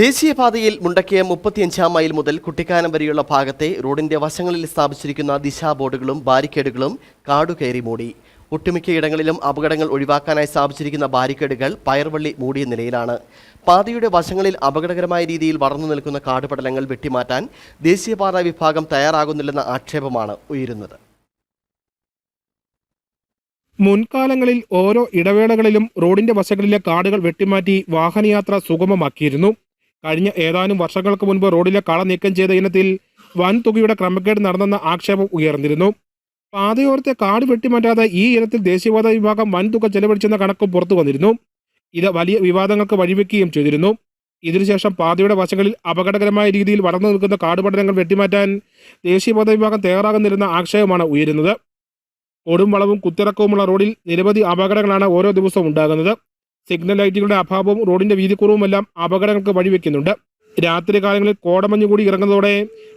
ദേശീയപാതയിൽ മുണ്ടക്കിയ മുപ്പത്തിയഞ്ചാം മൈൽ മുതൽ കുട്ടിക്കാനം വരെയുള്ള ഭാഗത്തെ റോഡിന്റെ വശങ്ങളിൽ സ്ഥാപിച്ചിരിക്കുന്ന ദിശാ ബോർഡുകളും ബാരിക്കേഡുകളും കാടുകയറി മൂടി. ഒട്ടുമിക്ക ഇടങ്ങളിലും അപകടങ്ങൾ ഒഴിവാക്കാനായി സ്ഥാപിച്ചിരിക്കുന്ന ബാരിക്കേഡുകൾ പയർവള്ളി മൂടിയ നിലയിലാണ്. പാതയുടെ വശങ്ങളിൽ അപകടകരമായ രീതിയിൽ വളർന്നു നിൽക്കുന്ന കാടുപടലങ്ങൾ വെട്ടിമാറ്റാൻ ദേശീയപാത വിഭാഗം തയ്യാറാകുന്നില്ലെന്ന ആക്ഷേപമാണ് ഉയരുന്നത്. മുൻകാലങ്ങളിൽ ഓരോ ഇടവേളകളിലും റോഡിന്റെ വശങ്ങളിലെ കാടുകൾ വെട്ടിമാറ്റി വാഹനയാത്ര സുഗമമാക്കിയിരുന്നു. കഴിഞ്ഞ ഏതാനും വർഷങ്ങൾക്ക് മുൻപ് റോഡിലെ കള നീക്കം ചെയ്ത ഇനത്തിൽ വൻതുകയുടെ ക്രമക്കേട് നടന്നെന്ന ആക്ഷേപം ഉയർന്നിരുന്നു. പാതയോരത്തെ കാട് വെട്ടിമാറ്റാതെ ഈ ഇനത്തിൽ ദേശീയപാത വിഭാഗം വൻതുക ചെലവഴിച്ചെന്ന കണക്കും പുറത്തു വന്നിരുന്നു. ഇത് വലിയ വിവാദങ്ങൾക്ക് വഴിവെക്കുകയും ചെയ്തിരുന്നു. ഇതിനുശേഷം പാതയുടെ വശങ്ങളിൽ അപകടകരമായ രീതിയിൽ വളർന്നു നിൽക്കുന്ന കാടുപഠനങ്ങൾ വെട്ടിമാറ്റാൻ ദേശീയപാത വിഭാഗം തയ്യാറാകുന്നിരുന്ന ആക്ഷേപമാണ് ഉയരുന്നത്. കൊടും വളവും കുത്തിറക്കവുമുള്ള റോഡിൽ നിരവധി അപകടങ്ങളാണ് ഓരോ ദിവസവും ഉണ്ടാകുന്നത്. സിഗ്നൽ ലൈറ്റുകളുടെ അഭാവവും റോഡിന്റെ വീതിക്കുറവുമെല്ലാം അപകടങ്ങൾക്ക് വഴിവെക്കുന്നുണ്ട്. രാത്രി കാലങ്ങളിൽ കോടമഞ്ഞ് കൂടി ഇറങ്ങുന്നതോടെ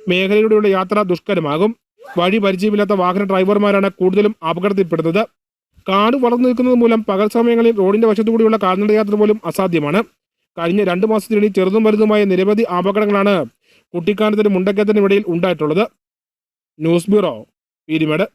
മേഖലയിലൂടെയുള്ള യാത്ര ദുഷ്കരമാകും. വഴി പരിചയമില്ലാത്ത വാഹന ഡ്രൈവർമാരാണ് കൂടുതലും അപകടത്തിൽപ്പെടുന്നത്. കാട് വളർന്നു നിൽക്കുന്നത് മൂലം പകൽ സമയങ്ങളിൽ റോഡിന്റെ വശത്തുകൂടിയുള്ള കാൽനട യാത്ര പോലും അസാധ്യമാണ്. കഴിഞ്ഞ രണ്ട് മാസത്തിനിടയിൽ ചെറുതും വലുതുമായ നിരവധി അപകടങ്ങളാണ് കുട്ടിക്കാനത്തിനും മുണ്ടക്കത്തിനും ഇടയിൽ ഉണ്ടായിട്ടുള്ളത്. News bureau Peermade.